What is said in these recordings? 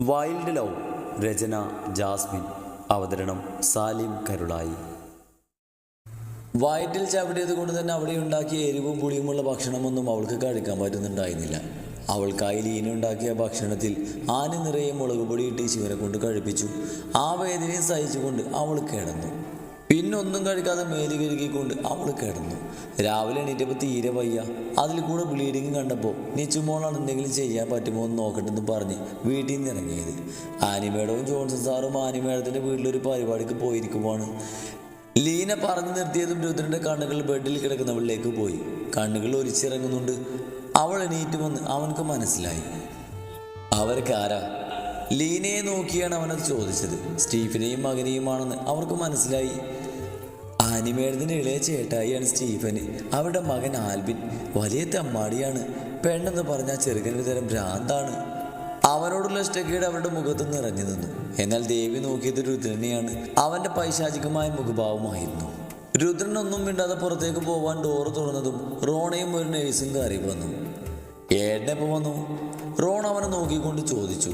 Wild love രചന Jasmine അവതരണം സാലിം കരുളായി. വയറ്റിൽ ചവിടിയത് കൊണ്ട് തന്നെ അവിടെ ഉണ്ടാക്കിയ എരിവും പുളിയുമുള്ള ഭക്ഷണമൊന്നും അവൾക്ക് കഴിക്കാൻ പറ്റുന്നുണ്ടായിരുന്നില്ല. അവൾ ലീന ഉണ്ടാക്കിയ ഭക്ഷണത്തിൽ ആന നിറയെ മുളക് പൊടി ഇട്ട് ശിവനെ കൊണ്ട് കഴിപ്പിച്ചു. ആ വേദനയും സഹിച്ചുകൊണ്ട് അവൾ കിടന്നു. പിന്നൊന്നും കഴിക്കാതെ മേൽ കഴുകിക്കൊണ്ട് അവൾ കിടന്നു. രാവിലെ എണീറ്റപ്പോൾ തീരെ വയ്യ. അതിൽ കൂടെ ബ്ലീഡിങ് കണ്ടപ്പോൾ നിച്ചുമോളാണ് എന്തെങ്കിലും ചെയ്യാൻ പറ്റുമോ എന്ന് നോക്കട്ടെ എന്ന് പറഞ്ഞ് വീട്ടിൽ നിന്ന് ഇറങ്ങിയത്. ആനിമേഡവും ജോൺസൺ സാറും ആനിമേഡത്തിന്റെ വീട്ടിലൊരു പരിപാടിക്ക് പോയിരിക്കുവാണ്. ലീന പറഞ്ഞു നിർത്തിയതും രുദ്രന്റെ കണ്ണുകൾ ബെഡിൽ കിടക്കുന്നവളിലേക്ക് പോയി. കണ്ണുകൾ ഒലിച്ചിറങ്ങുന്നുണ്ട് അവൾ എണീറ്റ് വന്ന് അവനക്ക് മനസ്സിലായി. അവർക്ക് ആരാ? ലീനയെ നോക്കിയാണ് അവനത് ചോദിച്ചത്. സ്റ്റീഫിനെയും മകനെയുമാണെന്ന് അവർക്ക് മനസ്സിലായി. ആനിമേടത്തിന്റെ ഇളയ ചേട്ടായിയാണ് സ്റ്റീഫന്. അവരുടെ മകൻ ആൽബിൻ. വലിയ തമ്മാടിയാണ്. പെണ്ണെന്ന് പറഞ്ഞ ചെറുകനൊരു തരം ഭ്രാന്താണ്. അവനോടുള്ള ഇഷ്ടക്കേട് അവരുടെ മുഖത്ത് നിറഞ്ഞു നിന്നു. എന്നാൽ ദേവി നോക്കിയത് രുദ്രനെയാണ്. അവന്റെ പൈശാചികമായ മുഖഭാവമായിരുന്നു. രുദ്രൻ ഒന്നും മിണ്ടാതെ പുറത്തേക്ക് പോവാൻ ഡോറ് തുറന്നതും റോണയും ഒരു നേഴ്സും കയറി വന്നു. ഏട്ടനെപ്പോ വന്നു? റോൺ അവനെ നോക്കിക്കൊണ്ട് ചോദിച്ചു.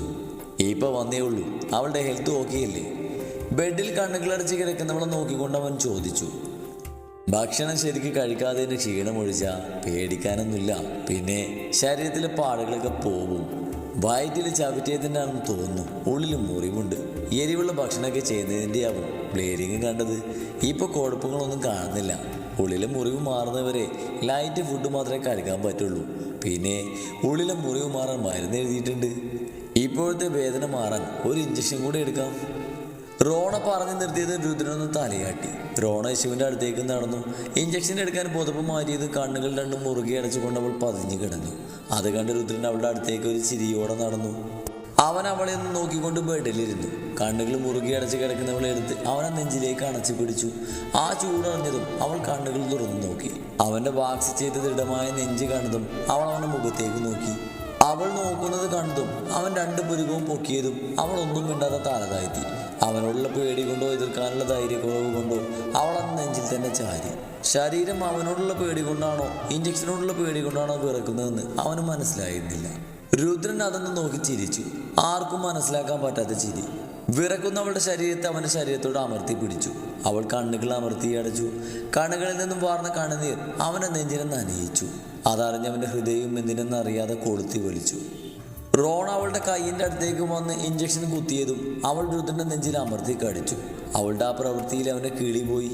ഇപ്പൊ വന്നേ ഉള്ളൂ. അവളുടെ ഹെൽത്ത് ഓക്കെയല്ലേ ബെഡിൽ കണ്ണുകളടച്ച് കിടക്കുന്നവളെ നോക്കിക്കൊണ്ട് അവൻ ചോദിച്ചു. ഭക്ഷണം ശരിക്ക് കഴിക്കാതെ തന്നെ ക്ഷീണമൊഴിച്ച പേടിക്കാനൊന്നുമില്ല. പിന്നെ ശരീരത്തിലെ പാടുകളൊക്കെ പോകും. വയറ്റിൽ ചവിറ്റിയതിന്റെ തോന്നുന്നു. ഉള്ളിൽ മുറിവുണ്ട്. എരിവുള്ള ഭക്ഷണമൊക്കെ ചെയ്യുന്നതിന്റെ ആവും ബ്ലീഡിങ് കണ്ടത്. ഇപ്പോൾ കുഴപ്പങ്ങളൊന്നും കാണുന്നില്ല. ഉള്ളിലെ മുറിവ് മാറുന്നവരെ ലൈറ്റ് ഫുഡ് മാത്രമേ കഴിക്കാൻ പറ്റുള്ളൂ. പിന്നെ ഉള്ളിലെ മുറിവ് മാറാൻ മരുന്ന് എഴുതിയിട്ടുണ്ട്. ഇപ്പോഴത്തെ വേദന മാറാൻ ഒരു ഇഞ്ചക്ഷൻ കൂടെ എടുക്കാം. റോണ പറഞ്ഞു നിർത്തിയത് രുദ്രനൊന്ന് തലയാട്ടി. റോണ യേശുവിന്റെ അടുത്തേക്ക് നടന്നു. ഇഞ്ചക്ഷൻ എടുക്കാൻ പുതപ്പ് മാറ്റിയത് കണ്ണുകൾ രണ്ടും മുറുകെ അടച്ചുകൊണ്ട് അവൾ പതിഞ്ഞു കിടന്നു. അത് കണ്ട് രുദ്രൻ അവളുടെ അടുത്തേക്ക് ഒരു ചിരിയോടെ നടന്നു. അവൻ അവളെ ഒന്ന് നോക്കിക്കൊണ്ട് ബെഡിലിരുന്നു. കണ്ണുകൾ മുറുകി അടച്ച് കിടക്കുന്നവളെ എടുത്ത് അവനെ നെഞ്ചിലേക്ക് അണച്ചു പിടിച്ചു. ആ ചൂടറിഞ്ഞതും അവൾ കണ്ണുകൾ തുറന്നു നോക്കി. അവന്റെ വാക്സ് ചെയ്ത ദൃഢമായ നെഞ്ച് കണ്ടതും അവൾ അവന്റെ മുഖത്തേക്ക് നോക്കി. അവൾ നോക്കുന്നത് കണ്ടതും അവൻ രണ്ട് പുരുകവും പൊക്കിയതും അവൾ ഒന്നും മിണ്ടാതെ തലതാഴ്ത്തി അവനോടുള്ള പേടി കൊണ്ടോ എതിർക്കാനുള്ള ധൈര്യക്കുറവ് കൊണ്ടോ അവൾ അന്ന് നെഞ്ചിൽ തന്നെ ചാരി. ശരീരം അവനോടുള്ള പേടി കൊണ്ടാണോ ഇഞ്ചക്ഷനോടുള്ള പേടി കൊണ്ടാണോ വിറക്കുന്നതെന്ന് അവന് മനസ്സിലായിരുന്നില്ല. രുദ്രൻ അതൊന്ന് നോക്കി ചിരിച്ചു. ആർക്കും മനസ്സിലാക്കാൻ പറ്റാത്ത ചിരി. വിറക്കുന്ന അവളുടെ ശരീരത്തെ അവന്റെ ശരീരത്തോട് അമർത്തി പിടിച്ചു. അവൾ കണ്ണുകൾ അമർത്തി അടച്ചു. കണ്ണുകളിൽ നിന്നും വാർന്ന കണ്ണുനീർ അവനെ നെഞ്ചിനെ നനയിച്ചു. അതറിഞ്ഞവന്റെ ഹൃദയം എന്തിനെന്ന് അറിയാതെ കൊളുത്തി വലിച്ചു. റോൺ അവളുടെ കൈയിന്റെ അടുത്തേക്ക് വന്ന് ഇഞ്ചക്ഷൻ കുത്തിയതും അവൾ രുദ്രന്റെ നെഞ്ചിൽ അമർത്തി കടിച്ചു. അവളുടെ ആ പ്രവൃത്തിയിൽ അവന്റെ കിളി പോയി.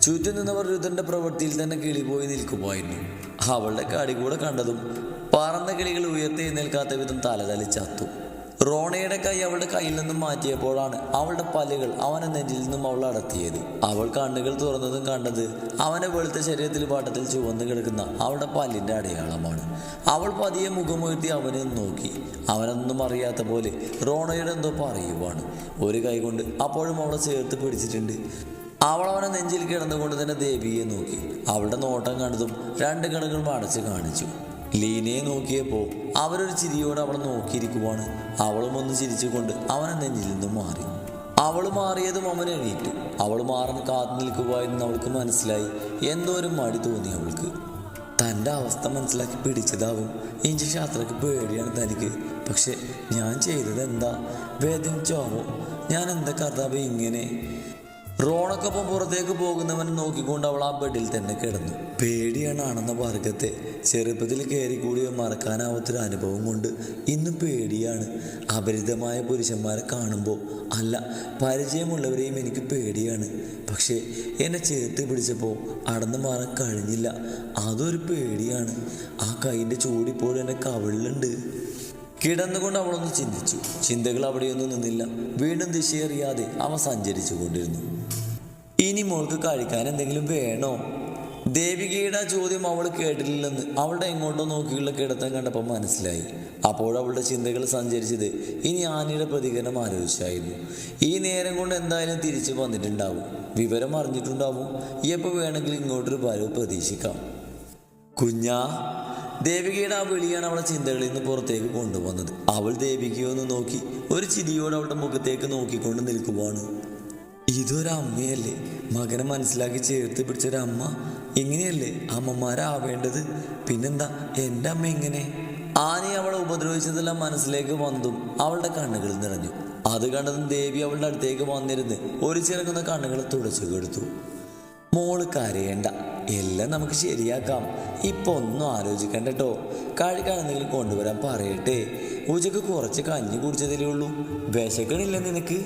ചുറ്റും നിന്നവർ രുദ്രന്റെ പ്രവൃത്തിയിൽ തന്നെ കിളി പോയി നിൽക്കുമായിരുന്നു. അവളുടെ കടി കൂടെ കണ്ടതും പറന്ന കിളികൾ ഉയർത്തി നിൽക്കാത്ത വിധം തലതലി ചത്തു. റോണയുടെ കൈ അവളുടെ കയ്യിൽ നിന്നും മാറ്റിയപ്പോഴാണ് അവളുടെ പല്ലുകൾ അവനെ നെഞ്ചിൽ നിന്നും അവൾ അടത്തിയത് അവൾ കണ്ണുകൾ തുറന്നതും കണ്ടത് അവനെ വെളുത്ത ശരീരത്തിൽ പാട്ടത്തിൽ ചുവന്നു കിടക്കുന്ന അവളുടെ പല്ലിന്റെ അടയാളമാണ്. അവൾ പതിയെ മുഖമുയർത്തി അവനെ നോക്കി. അവനൊന്നും അറിയാത്ത പോലെ റോണയുടെ എന്തോ പറയുവാണ്. ഒരു കൈ കൊണ്ട് അപ്പോഴും അവളെ ചേർത്ത് പിടിച്ചിട്ടുണ്ട്. അവൾ അവനെ നെഞ്ചിൽ കിടന്നുകൊണ്ട് തന്നെ ദേവിയെ നോക്കി. അവളുടെ നോട്ടം കണ്ടതും രണ്ട് കണങ്ങൾ അടച്ച് കാണിച്ചു. ലീനയെ നോക്കിയപ്പോൾ അവരൊരു ചിരിയോടെ അവളെ നോക്കിയിരിക്കുവാണ്. അവളും ഒന്ന് ചിരിച്ചുകൊണ്ട് അവനെ നെഞ്ചിൽ നിന്നും മാറി. അവൾ മാറിയതും അവൻ എണീറ്റു. അവൾ മാറാൻ കാത്തു നിൽക്കുവായിരുന്നു അവൾക്ക് മനസ്സിലായി. എന്തോ ഒരു മടി തോന്നി അവൾക്ക്. തന്റെ അവസ്ഥ മനസ്സിലാക്കി പിടിച്ചതാവും. ഇഞ്ചക്ഷൻ അത്രയ്ക്ക് പേടിയാണ് തനിക്ക്. പക്ഷെ ഞാൻ ചെയ്തത് എന്താ വേദനിച്ചാവോ ഞാൻ എന്താ കർത്താവ് ഇങ്ങനെ? റോണക്കൊപ്പം പുറത്തേക്ക് പോകുന്നവൻ നോക്കിക്കൊണ്ട് അവൾ ആ ബെഡിൽ തന്നെ കിടന്നു. പേടിയാണ് ആണെന്ന വർഗത്തെ. ചെറുപ്പത്തിൽ കയറിക്കൂടിയ മറക്കാനാവാത്തൊരു അനുഭവം കൊണ്ട് ഇന്നും പേടിയാണ്. അപരിതമായ പുരുഷന്മാരെ കാണുമ്പോൾ അല്ല പരിചയമുള്ളവരെയും എനിക്ക് പേടിയാണ്. പക്ഷേ എന്നെ ചേർത്ത് പിടിച്ചപ്പോൾ അടന്നു മാറാൻ കഴിഞ്ഞില്ല. അതൊരു പേടിയാണ്. ആ കൈന്റെ ചൂടിപ്പോഴും എന്റെ കവിളിലുണ്ട്. കിടന്നുകൊണ്ട് അവളൊന്ന് ചിന്തിച്ചു. ചിന്തകൾ അവിടെയൊന്നും നിന്നില്ല. വീണ്ടും ദിശയറിയാതെ അവ സഞ്ചരിച്ചു കൊണ്ടിരുന്നു. ഇനി മോൾക്ക് കഴിക്കാൻ എന്തെങ്കിലും വേണോ? ദേവികയുടെ ആ ചോദ്യം അവൾ കേട്ടിട്ടില്ലെന്ന് അവളുടെ എങ്ങോട്ടോ നോക്കിയുള്ള കിടത്തം കണ്ടപ്പോൾ മനസ്സിലായി. അപ്പോൾ അവളുടെ ചിന്തകൾ സഞ്ചരിച്ചത് ഇനി ആനയുടെ പ്രതികരണം ആലോചിച്ചായിരുന്നു. ഈ നേരം കൊണ്ട് എന്തായാലും തിരിച്ചു വന്നിട്ടുണ്ടാവും. വിവരം അറിഞ്ഞിട്ടുണ്ടാവും. എപ്പോൾ വേണമെങ്കിലും ഇങ്ങോട്ടൊരു വരവ് പ്രതീക്ഷിക്കാം. കുഞ്ഞാ ദേവികയുടെ ആ വിളിയാണ് അവളെ ചിന്തകളിൽ നിന്ന് പുറത്തേക്ക് കൊണ്ടുവന്നത്. അവൾ ദേവികയെ ഒന്ന് നോക്കി ഒരു ചിരിയോടെ അവളുടെ മുഖത്തേക്ക് നോക്കിക്കൊണ്ട് നിൽക്കുവാണ്. ഇതൊരമ്മയല്ലേ മകനെ മനസ്സിലാക്കി ചേർത്ത് പിടിച്ചൊരമ്മ ഇങ്ങനെയല്ലേ അമ്മമാരാവേണ്ടത്? പിന്നെന്താ എന്റെ അമ്മ എങ്ങനെ? ആനി അവളെ ഉപദ്രവിച്ചതെല്ലാം മനസ്സിലേക്ക് വന്നതും അവളുടെ കണ്ണുകൾ നിറഞ്ഞു. അത് കണ്ടതും ദേവി അവളുടെ അടുത്തേക്ക് വന്നിരുന്ന് ഒരു ചിറങ്ങുന്ന കണ്ണുകൾ തുടച്ചു കെടുത്തു. മോൾ കരയണ്ട. എല്ലാം നമുക്ക് ശരിയാക്കാം. ഇപ്പൊ ഒന്നും ആലോചിക്കണ്ട കേട്ടോ കഴിക്കാൻ എന്തെങ്കിലും കൊണ്ടുവരാൻ പറയട്ടെ. ഉച്ചയ്ക്ക് കുറച്ച് കഞ്ഞി കുടിച്ചതേ ഉള്ളൂ. വിശക്കണില്ല നിനക്ക്?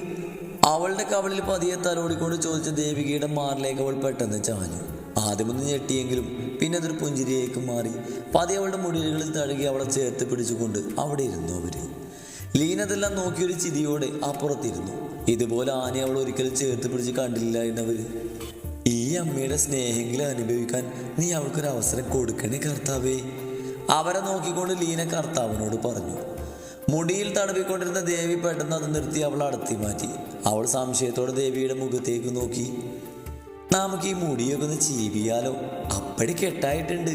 അവളുടെ കവളിൽ പതിയെ തലോടിക്കൊണ്ട് ചോദിച്ച ദേവികയുടെ മാറിലേക്ക് അവൾ പെട്ടെന്ന് ചാഞ്ഞു. ആദ്യമൊന്ന് ഞെട്ടിയെങ്കിലും പിന്നെ അതൊരു പുഞ്ചിരിയേക്ക് മാറി. പതിയെ അവളുടെ മുടികളിൽ തഴുകി അവളെ ചേർത്ത് പിടിച്ചുകൊണ്ട് അവിടെ ഇരുന്നു അവർ. ലീന അതെല്ലാം നോക്കിയൊരു ചിരിയോടെ അപ്പുറത്തിരുന്നു. ഇതുപോലെ ആനയെ അവൾ ഒരിക്കലും ചേർത്ത് പിടിച്ച് കണ്ടില്ല എന്നവര്. ഈ അമ്മയുടെ സ്നേഹെങ്കിലും അനുഭവിക്കാൻ നീ അവൾക്കൊരു അവസരം കൊടുക്കണേ കർത്താവേ. അവരെ നോക്കിക്കൊണ്ട് ലീന കർത്താവിനോട് പറഞ്ഞു മുടിയിൽ തടവിക്കൊണ്ടിരുന്ന ദേവി പെട്ടെന്ന് അത് നിർത്തി അവൾ അടത്തി മാറ്റി. അവൾ സംശയത്തോടെ ദേവിയുടെ മുഖത്തേക്ക് നോക്കി നമുക്ക് ഈ മുടിയൊക്കെ ഒന്ന് ചീവിയാലോ? അപ്പടി കെട്ടായിട്ടുണ്ട്.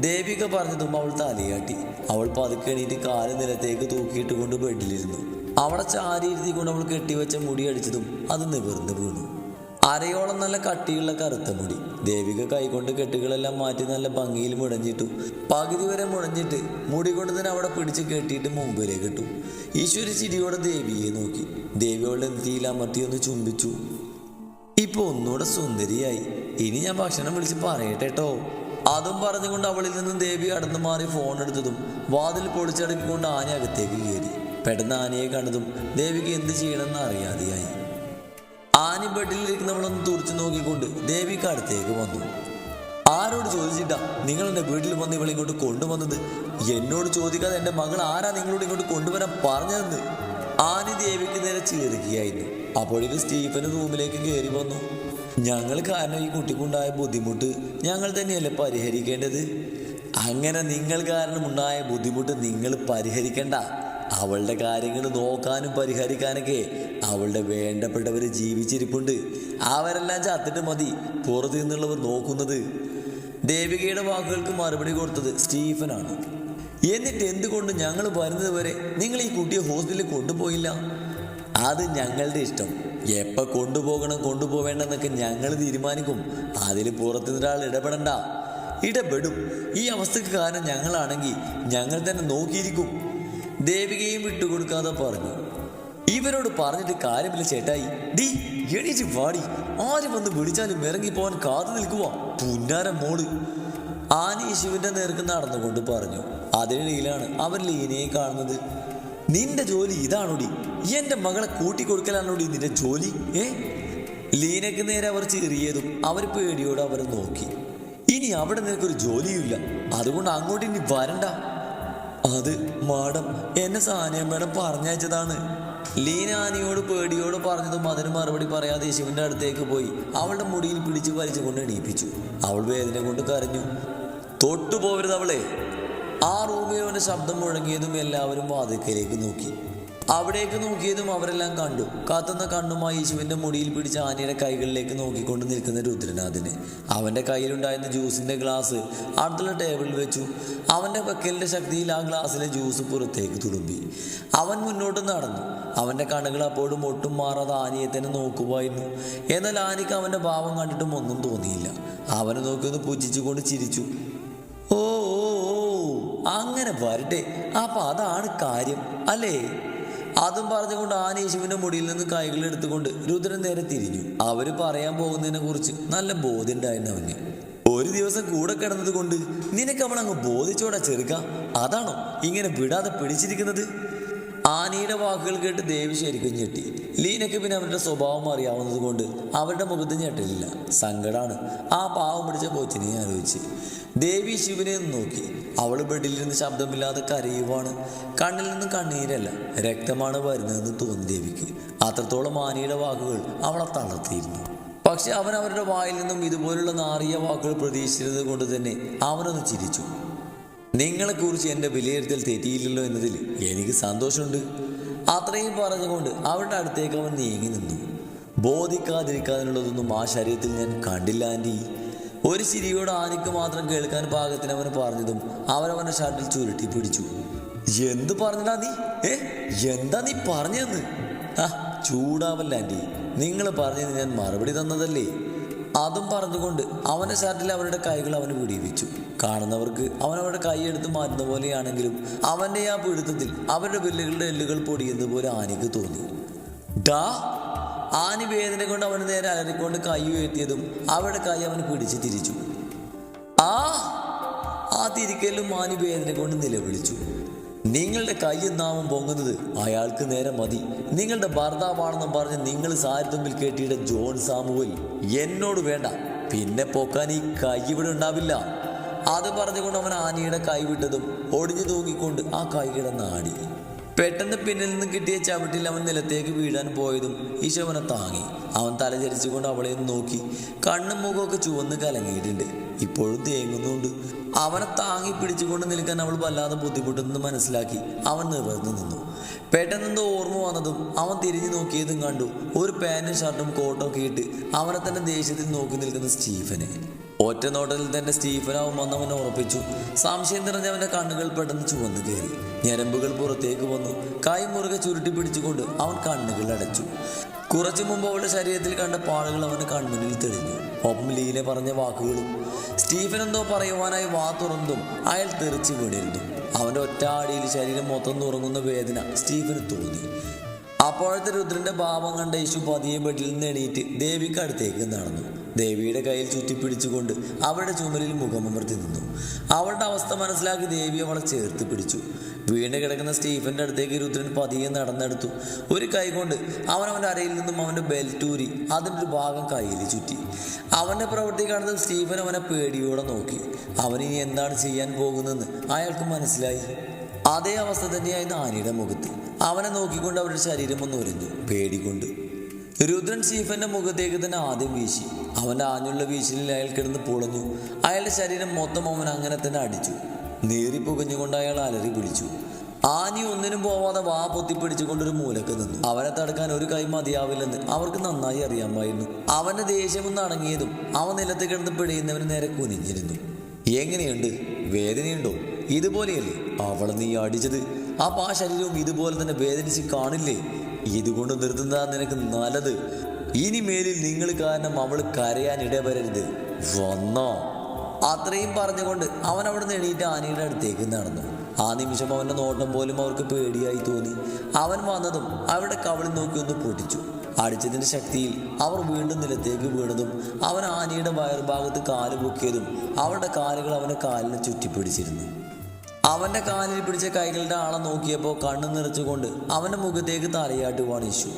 ദേവിക പറഞ്ഞതും അവൾ തലയാട്ടി. അവൾ പതുക്കെ എണീറ്റ് കാൽ നിലത്തേക്ക് തൂക്കിയിട്ട് കൊണ്ട് ബെഡിലിരുന്നു. അവളെ ചാരി ഇരുത്തിക്കൊണ്ട് അവൾ കെട്ടിവെച്ച മുടി അടിച്ചതും അത് നിവർന്നു വീണു. അരയോളം നല്ല കട്ടിയുള്ള കറുത്ത മുടി. ദേവിക കൈകൊണ്ട് കെട്ടുകളെല്ലാം മാറ്റി നല്ല ഭംഗിയിൽ മുടഞ്ഞിട്ടു. പകുതി വരെ മുടഞ്ഞിട്ട് മുടി കൊണ്ട് തന്നെ അവിടെ പിടിച്ച് കെട്ടിയിട്ട് മുമ്പിലേക്ക് ഇട്ടു ഈശ്വരി ചിരിയോടെ ദേവിയെ നോക്കി. ദേവി അവളുടെ നെറ്റിയിൽ അമർത്തി ഒന്ന് ചുംബിച്ചു. ഇപ്പൊ ഒന്നുകൂടെ സുന്ദരിയായി. ഇനി ഞാൻ ഭക്ഷണം വിളിച്ച് പറയട്ടെ കേട്ടോ അതും പറഞ്ഞുകൊണ്ട് അവളിൽ നിന്നും ദേവി കടന്നു മാറി ഫോൺ എടുത്തതും വാതിൽ പൊളിച്ചടക്കിക്കൊണ്ട് ആന അകത്തേക്ക് കയറി. പെട്ടെന്ന് ആനയെ കണ്ടതും ദേവിക്ക് എന്ത് ചെയ്യണമെന്ന് അറിയാതെയായി. ആനി നമ്മളൊന്ന് തുറച്ചു നോക്കിക്കൊണ്ട് ദേവിക്ക് അടുത്തേക്ക് വന്നു. ആരോട് ചോദിച്ചിട്ടാ നിങ്ങൾ എന്റെ വീട്ടിൽ വന്ന് ഇവളെ ഇങ്ങോട്ട് കൊണ്ടുവന്നത്? എന്നോട് ചോദിക്കാതെ എന്റെ മകൾ ആരാ നിങ്ങളോട് ഇങ്ങോട്ട് കൊണ്ടുവരാൻ പറഞ്ഞതെന്ന് ആനി ദേവിക്ക് നേരെ ചേർക്കുകയായിരുന്നു അപ്പോഴേക്കും സ്റ്റീഫൻ റൂമിലേക്ക് കയറി വന്നു. ഞങ്ങൾ കാരണം ഈ കുട്ടിക്കുണ്ടായ ബുദ്ധിമുട്ട് ഞങ്ങൾ തന്നെയല്ലേ പരിഹരിക്കേണ്ടത്? അങ്ങനെ നിങ്ങൾ കാരണം ഉണ്ടായ ബുദ്ധിമുട്ട് നിങ്ങൾ പരിഹരിക്കണ്ട. അവളുടെ കാര്യങ്ങൾ നോക്കാനും പരിഹരിക്കാനൊക്കെ അവളുടെ വേണ്ടപ്പെട്ടവർ ജീവിച്ചിരിപ്പുണ്ട്. അവരെല്ലാം ചത്തിട്ട് മതി. പുറത്തു നിന്നുള്ളവർ നോക്കുന്നത് ദേവികയുടെ വാക്കുകൾക്ക് മറുപടി കൊടുത്തത് സ്റ്റീഫനാണ്. എന്നിട്ട് എന്തുകൊണ്ട് ഞങ്ങൾ വരുന്നത് വരെ നിങ്ങൾ ഈ കുട്ടിയെ ഹോസ്റ്റലിൽ കൊണ്ടുപോയില്ല? അത് ഞങ്ങളുടെ ഇഷ്ടം. എപ്പോൾ കൊണ്ടുപോകണം കൊണ്ടുപോവേണ്ടെന്നൊക്കെ ഞങ്ങൾ തീരുമാനിക്കും. അതിൽ പുറത്തു നിന്നൊരാൾ ഇടപെടണ്ട. ഇടപെടും. ഈ അവസ്ഥക്ക് കാരണം ഞങ്ങളാണെങ്കിൽ ഞങ്ങൾ തന്നെ നോക്കിയിരിക്കും. ദേവികയും വിട്ടുകൊടുക്കാതെ പറഞ്ഞു. ഇവരോട് പറഞ്ഞിട്ട് കാര്യമില്ല ചേട്ടായി. ഡി എണീച്ച് വാടി. ആര് വന്ന് വിളിച്ചാലും ഇറങ്ങി പോവാൻ കാത്തു നിൽക്കുക പുന്നാര മോൾ. ആന ശിവന്റെ നേർക്ക് നടന്നുകൊണ്ട് പറഞ്ഞു. അതിനിടയിലാണ് അവർ ലീനയെ കാണുന്നത്. നിന്റെ ജോലി ഇതാണോടി? എന്റെ മകളെ കൂട്ടിക്കൊടുക്കലാണോടി നിന്റെ ജോലി? ഏ? ലീനയ്ക്ക് നേരെ അവർ ചെറിയതും അവർ പേടിയോട് അവരെ നോക്കി. ഇനി അവിടെ നിനക്കൊരു ജോലിയുമില്ല. അതുകൊണ്ട് അങ്ങോട്ട് ഇനി വരണ്ട. അത് മാഡം എന്നെ സാനിയമ്മയുടെ പറഞ്ഞയച്ചതാണ്. ലീനാനിയോട് പേടിയോട് പറഞ്ഞതും അതിന് മറുപടി പറയാതെ യേശുവിന്റെ അടുത്തേക്ക് പോയി. അവളുടെ മുടിയിൽ പിടിച്ച് വലിച്ചുകൊണ്ട് എണീപ്പിച്ചു. അവൾ വേദന കൊണ്ട് കരഞ്ഞു. തൊട്ടു പോവരുത് അവളെ. ആ റൂമിൽ ശബ്ദം മുഴങ്ങിയതും എല്ലാവരും വാതിക്കലേക്ക് നോക്കി. അവിടേക്ക് നോക്കിയതും അവരെല്ലാം കണ്ടു. കാത്തുന്ന കണ്ണുമായി യേശുവിന്റെ മുടിയിൽ പിടിച്ച ആനയുടെ കൈകളിലേക്ക് നോക്കിക്കൊണ്ട് നിൽക്കുന്ന രുദ്രനാഥിന്. അവന്റെ കയ്യിലുണ്ടായിരുന്ന ജ്യൂസിന്റെ ഗ്ലാസ് അടുത്തുള്ള ടേബിളിൽ വെച്ചു. അവന്റെ വെക്കലിന്റെ ശക്തിയിൽ ആ ഗ്ലാസ്സിലെ ജ്യൂസ് പുറത്തേക്ക് തുളുമ്പി. അവൻ മുന്നോട്ട് നടന്നു. അവന്റെ കണ്ണുകൾ അപ്പോഴും ഒട്ടും മാറാതെ ആനയെ തന്നെ നോക്കുമായിരുന്നു. എന്നാൽ ആനയ്ക്ക് അവന്റെ ഭാവം കണ്ടിട്ടും ഒന്നും തോന്നിയില്ല. അവനെ നോക്കി ഒന്ന് പുച്ഛിച്ചുകൊണ്ട് ചിരിച്ചു. ഓ ഓ ഓ അങ്ങനെ വരട്ടെ. അപ്പൊ അതാണ് കാര്യം. അല്ലേ? അതും പറഞ്ഞുകൊണ്ട് ആന യേശുവിന്റെ മുടിയിൽ നിന്ന് കൈകൾ എടുത്തുകൊണ്ട് രുദ്രൻ നേരെ തിരിഞ്ഞു. അവർ പറയാൻ പോകുന്നതിനെ കുറിച്ച് നല്ല ബോധ്യണ്ടായിരുന്നു അവന്. ഒരു ദിവസം കൂടെ കിടന്നത് കൊണ്ട് നിനക്ക് അവൾ അങ്ങ് ബോധിച്ചോടാ ചെറുക്ക. അതാണോ ഇങ്ങനെ വിടാതെ പിടിച്ചിരിക്കുന്നത്? ആനയുടെ വാക്കുകൾ കേട്ട് ദേവി ശരിക്കും ഞെട്ടി. ലീനയ്ക്ക് പിന്നെ അവരുടെ സ്വഭാവം അറിയാവുന്നത് കൊണ്ട് അവരുടെ മുഖത്ത് ഞെട്ടലില്ല. സങ്കടമാണ് ആ പാവം പിടിച്ച കൊച്ചിനെ ആലോചിച്ച്. ദേവി ശിവനെ നോക്കി. അവൾ ബെഡിൽ നിന്ന് ശബ്ദമില്ലാതെ കരയുവാണ്. കണ്ണിൽ നിന്ന് കണ്ണീരല്ല രക്തമാണ് വരുന്നതെന്ന് തോന്നി ദേവിക്ക്. അത്രത്തോളം ആനയുടെ വാക്കുകൾ അവളെ തളർത്തിയിരുന്നു. പക്ഷെ അവൻ അവരുടെ വായിൽ നിന്നും ഇതുപോലുള്ള നാറിയ വാക്കുകൾ പ്രതീക്ഷിച്ചത് കൊണ്ട് തന്നെ അവനൊന്ന് ചിരിച്ചു. നിങ്ങളെക്കുറിച്ച് എന്റെ വിലയിരുത്തൽ തെറ്റിയില്ലല്ലോ എന്നതിൽ എനിക്ക് സന്തോഷമുണ്ട്. അത്രയും പറഞ്ഞുകൊണ്ട് അവരുടെ അടുത്തേക്ക് അവൻ നീങ്ങി നിന്നു. ബോധിക്കാതിരിക്കാനുള്ളതൊന്നും ആ ശരീരത്തിൽ ഞാൻ കണ്ടില്ല ആന്റി ഒരു ചിരിയോട് ആനിക്ക് മാത്രം കേൾക്കാൻ പാകത്തിന് അവൻ പറഞ്ഞതും അവനവന്റെ ഷർട്ടിൽ ചുരുട്ടി പിടിച്ചു. എന്ത് പറഞ്ഞടാ നീ? ഏ? എന്താ നീ പറഞ്ഞതെന്ന്? ആ ചൂടാവല്ല ആന്റി നിങ്ങൾ പറഞ്ഞത് ഞാൻ മറുപടി തന്നതല്ലേ? അതും പറഞ്ഞുകൊണ്ട് അവന്റെ ഷർട്ടിൽ അവരുടെ കൈകൾ അവന് പിടിപ്പിച്ചു കാണുന്നവർക്ക് അവൻ അവരുടെ കൈ എടുത്ത് മാറ്റുന്ന പോലെയാണെങ്കിലും അവന്റെ ആ പിടുത്തത്തിൽ അവരുടെ വില്ലുകളുടെ എല്ലുകൾ പൊടിയുന്നത് പോലെ ആനയ്ക്ക് തോന്നി. ഡാ ആന വേദന കൊണ്ട് അവന് നേരെ അലറിക്കൊണ്ട് കൈ ഉയർത്തിയതും അവരുടെ കൈ അവന് പിടിച്ച് തിരിച്ചു. ആ ആ തിരിക്കലും ആന വേദന കൊണ്ട് നിലവിളിച്ചു. നിങ്ങളുടെ കയ്യും നാമം പൊങ്ങുന്നത്. അയാൾക്ക് നേരെ മതി. നിങ്ങളുടെ ഭർത്താവാണെന്നും പറഞ്ഞ് നിങ്ങൾ സാരി കേട്ടിയുടെ ജോൺ സാമുവൽ എന്നോട് വേണ്ട. പിന്നെ പൊക്കാൻ ഈ കൈ ഇവിടെ ഉണ്ടാവില്ല. അത് പറഞ്ഞുകൊണ്ട് അവൻ ആനയുടെ കൈ വിട്ടതും ഒടിഞ്ഞു തൂങ്ങിക്കൊണ്ട് ആ കൈ കിടന്നാടി. പെട്ടെന്ന് പിന്നിൽ നിന്ന് കിട്ടിയ ചവിട്ടിൽ അവൻ നിലത്തേക്ക് വീഴാൻ പോയതും ഈശോ അവനെ താങ്ങി. അവൻ തലചരിച്ചുകൊണ്ട് അവളെ നോക്കി. കണ്ണും മുഖമൊക്കെ ചുവന്ന് കലങ്ങിയിട്ടുണ്ട്. ഇപ്പോഴും തേങ്ങുന്നുണ്ട്. അവനെ താങ്ങി പിടിച്ചുകൊണ്ട് നിൽക്കാൻ അവൾ വല്ലാതെ ബുദ്ധിമുട്ടെന്ന് മനസ്സിലാക്കി അവൻ നിവർന്നു നിന്നു. പെട്ടെന്നെന്തോ ഓർമ്മ വന്നതും അവൻ തിരിഞ്ഞു നോക്കിയതും കണ്ടു ഒരു പാന്റും ഷർട്ടും കോട്ടും ഒക്കെ ഇട്ട് അവനെ തന്നെ ദേഷ്യത്തിൽ നോക്കി നിൽക്കുന്ന സ്റ്റീഫനെ. ഒറ്റ നോട്ടത്തിൽ തന്നെ സ്റ്റീഫനാവും വന്നവനെ ഉറപ്പിച്ചു. സംശയം നിറഞ്ഞ അവന്റെ കണ്ണുകൾ പെട്ടെന്ന് ചുവന്നു കയറി. ഞരമ്പുകൾ പുറത്തേക്ക് വന്നു. കൈ മുറുകെ ചുരുട്ടി പിടിച്ചുകൊണ്ട് അവൻ കണ്ണുകൾ അടച്ചു. കുറച്ചു മുമ്പ് അവളുടെ ശരീരത്തിൽ കണ്ട പാടുകൾ അവന്റെ കൺമുന്നിൽ തെളിഞ്ഞു. ഒപ്പം ലീല പറഞ്ഞ വാക്കുകളും സ്റ്റീഫൻ എന്തോ പറയുവാനായി വാ തുറന്നും അയാൾ തെറിച്ചു വീണിരുന്നു. അവന്റെ ഒറ്റ ആടിയിൽ ശരീരം മൊത്തം തുറങ്ങുന്ന വേദന സ്റ്റീഫന് തോന്നി. അപ്പോഴത്തെ രുദ്രന്റെ ഭാവം കണ്ട യേശു പതിയെ ബെഡിൽ നിന്ന് എണീറ്റ് ദേവിക്ക് അടുത്തേക്ക് നടന്നു. ദേവിയുടെ കയ്യിൽ ചുറ്റിപ്പിടിച്ചുകൊണ്ട് അവളുടെ ചുമലിൽ മുഖമമർത്തി നിന്നു. അവളുടെ അവസ്ഥ മനസ്സിലാക്കി ദേവി അവളെ ചേർത്ത് പിടിച്ചു. വീണ് കിടക്കുന്ന സ്റ്റീഫന്റെ അടുത്തേക്ക് രുദ്രൻ പതിയെ നടന്നെടുത്തു. ഒരു കൈ കൊണ്ട് അവൻ അവന്റെ അരയിൽ നിന്നും അവന്റെ ബെൽറ്റൂരി അതിന്റെ ഒരു ഭാഗം കയ്യിൽ ചുറ്റി. അവന്റെ പ്രവൃത്തി കാണുന്നത് സ്റ്റീഫൻ അവനെ പേടിയോടെ നോക്കി. അവൻ ഇനി എന്താണ് ചെയ്യാൻ പോകുന്നതെന്ന് അയാൾക്ക് മനസ്സിലായി? അതേ അവസ്ഥ തന്നെയായിരുന്നു ആനിയുടെ മുഖത്ത്. അവനെ നോക്കിക്കൊണ്ട് അവരുടെ ശരീരം ഒന്ന് ഉരഞ്ഞു. പേടികൊണ്ട്. രുദ്രൻ സീഫന്റെ മുഖത്തേക്ക് തന്നെ ആദ്യം വീശി. അവന്റെ ആഞ്ഞുള്ള വീശലിൽ അയാൾ കിടന്ന് പൊളഞ്ഞു. അയാളുടെ ശരീരം മൊത്തം അവൻ അങ്ങനെ തന്നെ അടിച്ചു. നേറി പുകഞ്ഞുകൊണ്ട് അയാൾ അലറി പിടിച്ചു. ആനി ഒന്നിനും പോവാതെ വാ പൊത്തിപ്പിടിച്ചുകൊണ്ട് ഒരു മൂലക്ക് നിന്നു. അവനെ തടുക്കാൻ ഒരു കൈ മതിയാവില്ലെന്ന് അവർക്ക് നന്നായി അറിയാമായിരുന്നു. അവന്റെ ദേഷ്യമൊന്ന് അടങ്ങിയതും അവൻ നിലത്ത് കിടന്ന് പിടയുന്നവന് നേരെ കുനിഞ്ഞിരുന്നു. എങ്ങനെയുണ്ട്? വേദനയുണ്ടോ? ഇതുപോലെയല്ലേ? അവളെ നീ അടിച്ചത്? അപ്പൊ ആ ശരീരവും ഇതുപോലെ തന്നെ വേദനിച്ച് കാണില്ലേ? ഇതുകൊണ്ട് നിർത്തുന്നതാ നിനക്ക് നല്ലത്. ഇനി മേലിൽ നിങ്ങൾ കാരണം അവൾ കരയാൻ ഇടവരരുത്. വന്നോ? അത്രയും പറഞ്ഞുകൊണ്ട് അവൻ അവിടെ എണീറ്റ് ആനയുടെ അടുത്തേക്ക് നടന്നു. ആ നിമിഷം അവന്റെ നോട്ടം പോലും അവർക്ക് പേടിയായി തോന്നി. അവൻ വന്നതും അവരുടെ കവളി നോക്കി ഒന്ന് പൊട്ടിച്ചു. അടിച്ചതിന്റെ ശക്തിയിൽ അവർ വീണ്ടും നിലത്തേക്ക് വീണതും അവൻ ആനയുടെ വയർഭാഗത്ത് കാൽ പൊക്കിയതും അവരുടെ കാലുകൾ അവന്റെ കാലിനെ ചുറ്റിപ്പിടിച്ചിരുന്നു. അവന്റെ കാലിൽ പിടിച്ച കൈകളുടെ ആളെ നോക്കിയപ്പോൾ കണ്ണു നിറച്ചുകൊണ്ട് അവന്റെ മുഖത്തേക്ക് തലയാട്ടുവാണ് യേശു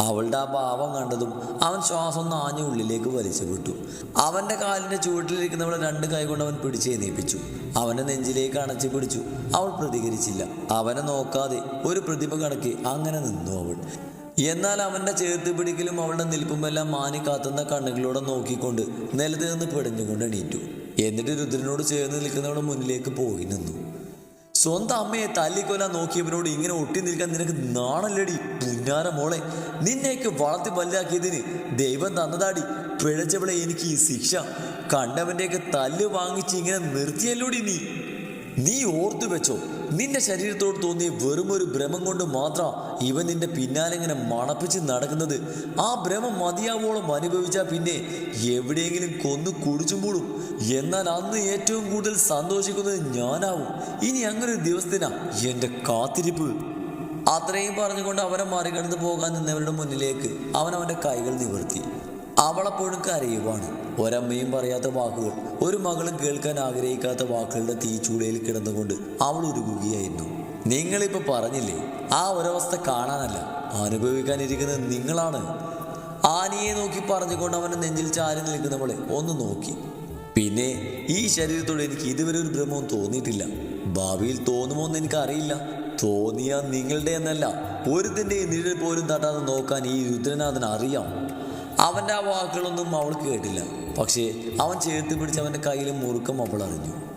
അവളുടെ ആ ഭാവം കണ്ടതും അവൻ ശ്വാസം നാഞ്ഞു ഉള്ളിലേക്ക് വലിച്ചു വിട്ടു. അവന്റെ കാലിന്റെ ചുവട്ടിലിരിക്കുന്നവളെ രണ്ട് കൈ കൊണ്ട് അവൻ പിടിച്ചേനേപ്പിച്ചു അവന്റെ നെഞ്ചിലേക്ക് അണച്ചു പിടിച്ചു. അവൾ പ്രതികരിച്ചില്ല. അവനെ നോക്കാതെ ഒരു പ്രതിഭ കണക്കി അങ്ങനെ നിന്നു അവൾ. എന്നാൽ അവന്റെ ചേർത്ത് പിടിക്കലും അവളുടെ നിൽപ്പുമെല്ലാം മാനി കാത്തുന്ന കണ്ണുകളോടെ നോക്കിക്കൊണ്ട് നിലത്ത് നിന്ന് പിടഞ്ഞുകൊണ്ട് എണീറ്റു. എന്നിട്ട് രുദ്രനോട് ചേർന്ന് നിൽക്കുന്നവളുടെ മുന്നിലേക്ക് പോയി നിന്നു. സ്വന്തം അമ്മയെ തല്ലിക്കൊല്ലാൻ നോക്കിയവനോട് ഇങ്ങനെ ഒട്ടി നിൽക്കാൻ നിനക്ക് നാണല്ലടി? പുന്നാര മോളെ നിന്നെയൊക്കെ വളർത്തി വലുതാക്കിയതിന് ദൈവം തന്നതാടി. പിഴച്ചവളെ എനിക്ക് ഈ ശിക്ഷ. കണ്ടവന്റെയൊക്കെ തല്ല് വാങ്ങിച്ച് ഇങ്ങനെ നിർത്തിയല്ലോടി നീ? നീ ഓർത്തു വെച്ചോ നിന്റെ ശരീരത്തോട് തോന്നിയ വെറും ഒരു ഭ്രമം കൊണ്ട് മാത്രം ഇവൻ നിന്റെ പിന്നാലെ ഇങ്ങനെ മണപ്പിച്ച് നടക്കുന്നത്. ആ ഭ്രമം മതിയാവോളം അനുഭവിച്ചാൽ പിന്നെ എവിടെയെങ്കിലും കൊന്നു കുടിച്ചുമ്പോഴും എന്നാൽ അന്ന് ഏറ്റവും കൂടുതൽ സന്തോഷിക്കുന്നത് ഞാനാവും. ഇനി അങ്ങനെ ഒരു ദിവസത്തിനാ എന്റെ കാത്തിരിപ്പ്. അത്രയും പറഞ്ഞുകൊണ്ട് അവനെ മറികടന്ന് പോകാൻ നിന്നവരുടെ മുന്നിലേക്ക് അവൻ അവന്റെ കൈകൾ നിവർത്തി. അവളപ്പോഴും കരയുവാണ് ഒരമ്മയും പറയാത്ത വാക്കുകൾ ഒരു മകളും കേൾക്കാൻ ആഗ്രഹിക്കാത്ത വാക്കുകളുടെ തീച്ചൂളയിൽ കിടന്നുകൊണ്ട് അവൾ ഉരുകുകയായിരുന്നു. നിങ്ങളിപ്പോൾ പറഞ്ഞില്ലേ ആ ഒരവസ്ഥ കാണാനല്ല അനുഭവിക്കാനിരിക്കുന്നത് നിങ്ങളാണ്. ആനിയെ നോക്കി പറഞ്ഞുകൊണ്ട് അവന്റെ നെഞ്ചിൽ ചാരി നിൽക്കുന്നവളെ ഒന്ന് നോക്കി. പിന്നെ ഈ ശരീരത്തോട് എനിക്ക് ഇതുവരെ ഒരു ഭ്രമവും തോന്നിയിട്ടില്ല. ഭാവിയിൽ തോന്നുമോ എന്ന് എനിക്കറിയില്ല. തോന്നിയ നിങ്ങളുടെ എന്നല്ല ഒരുത്തിന്റെ നിഴൽ പോലും തട്ടാതെ നോക്കാൻ ഈ രുദ്രനാഥൻ അറിയാം അവന്റെ ആ വാക്കുകളൊന്നും അവൾ കേട്ടില്ല. പക്ഷേ അവൻ ചേർത്ത് പിടിച്ച് അവന്റെ കയ്യിൽ മുറുക്കം അവൾ അറിഞ്ഞു.